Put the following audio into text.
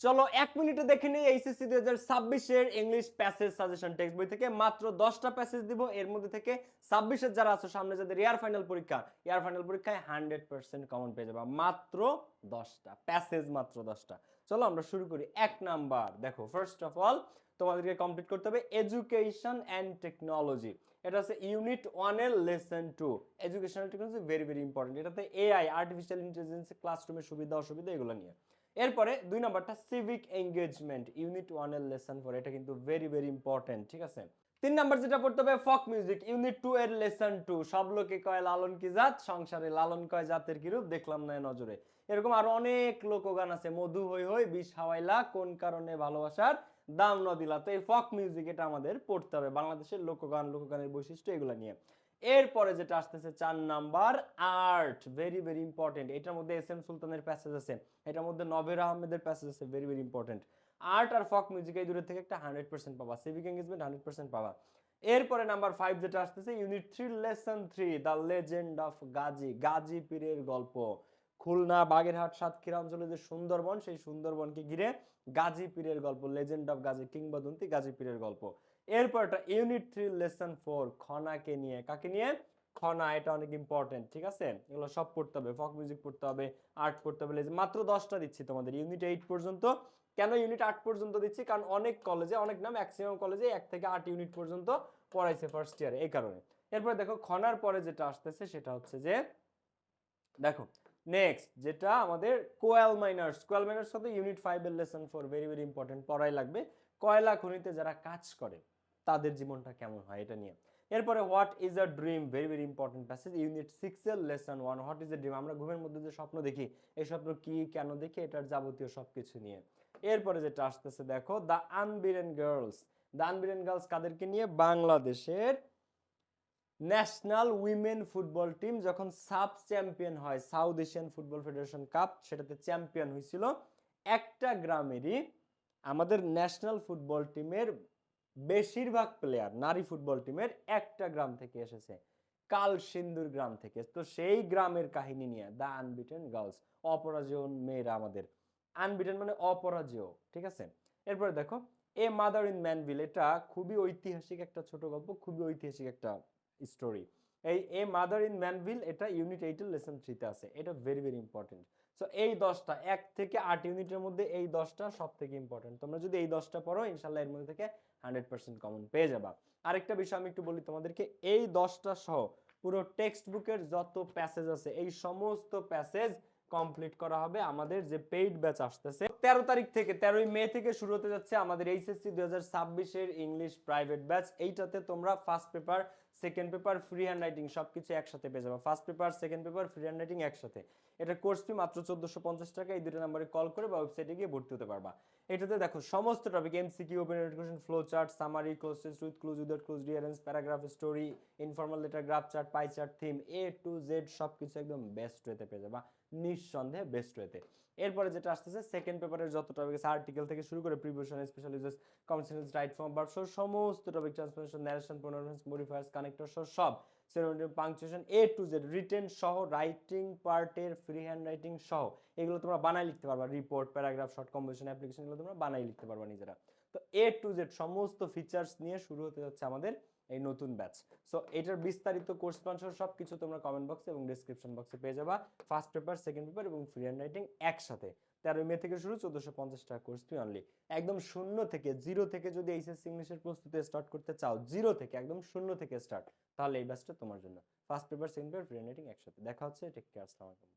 চলো এক মিনিটে দেখে নিই এইচএসসি দুই হাজার ছাব্বিশের ইংলিশ প্যাসেজ সাজেশন টেক্সট বই থেকে মাত্র দশটা প্যাসেজ দিব। এর মধ্যে থেকে ছাব্বিশের যারা আছো, সামনে যাদের এয়ার ফাইনাল পরীক্ষা এয়ার ফাইনাল পরীক্ষায় হান্ড্রেড পার্সেন্ট কমন পেয়ে যাবা। মাত্র দশটা প্যাসেজ মাত্র দশটা। চলো আমরা শুরু করি। এক নাম্বার, দেখো ফার্স্ট অফ অল তোমাদেরকে কমপ্লিট করতে হবে এডুকেশন অ্যান্ড টেকনোলজি এটা হচ্ছে ইউনিট ওয়ানের lesson two educational technology very very important এটাতে এআই আর্টিফিশিয়াল ইন্টেলিজেন্স ক্লাসরুমের সুবিধা, অসুবিধা, এগুলো নিয়ে। এরপরে দুই নাম্বারটা সিভিক এঙ্গেজমেন্ট ইউনিট ওয়ানের লেসন ফোর এটা কিন্তু ভেরি ভেরি ইম্পর্টেন্ট ঠিক আছে? তিন নাম্বার যেটা পড়তে হবে ফক মিউজিক ইউনিট টু এর লেসন টু সব লোকে কয় লালন কি জাত, সংসারে লালন কয় জাতের কিরূপ দেখলাম না নজরে। এরকম আরও অনেক লোকগান আছে, মধু হই হই বিষ হাওয়াইলা, কোন কারণে ভালোবাসার দাম ন দিলা তো এই ফক মিউজিক এটা আমাদের পড়তে হবে, বাংলাদেশের লোকগান, লোকগানের বৈশিষ্ট্য এগুলো নিয়ে। এরপরে যেটা আসতেছে চার number, art very very important এটার মধ্যে এস এম সুলতানের প্যাসেজ আছে, এটার মধ্যে নবের আহমেদের প্যাসেজ আছে ভেরি ভেরি ইম্পর্টেন্ট আর্ট আর ফক মিউজিক এই দূরের থেকে একটা হান্ড্রেড পার্সেন্ট পাবা সিভিক এঙ্গেজমেন্ট হান্ড্রেড পার্সেন্ট পাবা। এরপরে নাম্বার ফাইভ যেটা আসতেছে unit three lesson three the legend of Gazi Gazi পীরের গল্প। খুলনা, বাগেরহাট, সাতক্ষীরা অঞ্চলে যে সুন্দরবন, সেই সুন্দরবনকে ঘিরে গাজী পীরের গল্প লেজেন্ড অফ গাজী কিংবদন্তি গাজী পীরের গল্প। এরপর একটা ইউনিট থ্রি লেসন ফোর খনাকে নিয়ে। কাকে নিয়ে? খনা, এটা অনেক ইম্পর্টেন্ট ঠিক আছে? এগুলো সব পড়তে হবে ফক মিউজিক পড়তে হবে আর্ট পড়তে হবে। মাত্র দশটা দিচ্ছি তোমাদের ইউনিট এইট পর্যন্ত। কেন ইউনিট আট পর্যন্ত দিচ্ছি? কারণ অনেক কলেজে অনেক না ম্যাক্সিমাম কলেজে এক থেকে আট ইউনিট পর্যন্ত পড়াইছে ফার্স্ট ইয়ারে এই কারণে। এরপরে দেখো, খনার পরে যেটা আসতেছে, সেটা হচ্ছে যে, দেখো নেক্সট যেটা আমাদের কোয়াল মাইনার্স কোয়াল মাইনার্স সাথে ইউনিট ফাইভের lesson four very very important পড়াই লাগবে। কয়লা খনিতে যারা কাজ করে, তাদের জীবনটা কেমন হয় এটা নিয়ে। এরপরে what is a dream very very important passage unit six এর lesson one what is a dream আমরা ঘুমের মধ্যে যে স্বপ্ন দেখি, এই স্বপ্ন কি, কেন দেখি, এটার যাবতীয় সবকিছু নিয়ে। এরপরে যেটা আসতেছে, দেখো the unbeaten girls the unbeaten girls কাদেরকে নিয়ে? বাংলাদেশের ন্যাশনাল উইমেন ফুটবল টিম যখন সাব চ্যাম্পিয়ন হয়, South Asian football federation cup, সেটাতে চ্যাম্পিয়ন হয়েছিল। একটা গ্রামেরই আমাদের ন্যাশনাল ফুটবল টিমের বেশিরভাগ প্লেয়ার নারী ফুটবল টিমের একটা গ্রাম থেকে এসেছে, কাল সিন্দুর গ্রাম থেকে। তো সেই গ্রামের কাহিনী নিয়ে দ্য আনবিটেন গার্লস, অপরাজেয় মেয়েরা আমাদের। আনবিটেন মানে অপরাজেয়, ঠিক আছে? এরপরে দেখো, এ মাদার ইন ম্যানভিল, এটা খুবই ঐতিহাসিক একটা ছোট গল্প, খুবই ঐতিহাসিক একটা স্টোরি এই এ মাদার ইন ম্যানভিল এটা ইউনিট এইটের লেসন থ্রিতে আছে। এটা ভেরি ভেরি ইম্পর্টেন্ট সো এই দশটা, এক থেকে আট ইউনিটের মধ্যে এই দশটা সব থেকে ইম্পর্টেন্ট তোমরা যদি এই দশটা পড়ো ইনশাল্লাহ এর মধ্যে থেকে হান্ড্রেড পার্সেন্ট কমন পেয়ে যাবা। আরেকটা বিষয় আমি একটু বলি তোমাদেরকে, এই দশটা সহ পুরো টেক্সট বুকের যত প্যাসেজ আছে, এই সমস্ত প্যাসেজ কমপ্লিট করা হবে আমাদের যে পেইড ব্যাচ আসতেছে। তেরো তারিখ থেকে, তেরোই মে থেকে শুরু হতে যাচ্ছে আমাদের এইচএসসি দুই হাজার ইংলিশ প্রাইভেট ব্যাচ এইটাতে তোমরা first paper second paper free hand writing সবকিছু একসাথে পেয়ে যাবে। First paper second paper free hand writing একসাথে। এটা কোর্স ফি মাত্র চোদ্দশো পঞ্চাশ টাকা, এই দুটো নাম্বারে কল করে বা ওয়েবসাইটে গিয়ে ভর্তি হতে পারবা। এটাতে দেখো, সমস্ত topic MCQ open education flow chart summary cloze test with clues without clues rearrange paragraph story informal letter graph chart pie chart theme A to Z সবকিছু একদম বেস্ট ওয়েতে পেয়ে যাবা। নিঃসন্দেহে বেস্ট ওয়েতে এরপরে যেটা আসতেছে সেকেন্ড পেপারের যত টপিক আছে আর্টিকেল থেকে শুরু করে preposition special uses concerns right form verb সহ সমস্ত topic transformation narration pronouns modifiers connector সহ সব synonym punctuation A to Z written সহ রাইটিং পার্টের ফ্রি হ্যান্ড রাইটিং সহ এগুলো তোমরা বানাই লিখতে পারবা। Report paragraph short composition application এগুলো তোমরা বানাই লিখতে পারবা নিজেরা। তো এ টু জেড সমস্ত ফিচার্স নিয়ে শুরু হতে যাচ্ছে আমাদের এই নতুন ব্যাচ সো এটার বিস্তারিত কোর্স প্ল্যান সহ সব কিছু তোমরা কমেন্ট বক্সে এবং ডিসক্রিপশন বক্সে পেয়ে যাবা। ফার্স্ট পেপার সেকেন্ড পেপার এবং ফ্রি হ্যান্ড রাইটিং একসাথে। তেরোই মে থেকে শুরু, চোদ্দশো পঞ্চাশ টাকা কোর্স ফি অনলি একদম শূন্য থেকে জিরো থেকে যদি এইচএস ইংলিশের প্রস্তুতি স্টার্ট করতে চাও জিরো থেকে, একদম শূন্য থেকে স্টার্ট তাহলে এই ব্যাচটা তোমার জন্য। First paper second paper free hand writing একসাথে। দেখা হচ্ছে টেক কেয়ার আসসালামাইকুম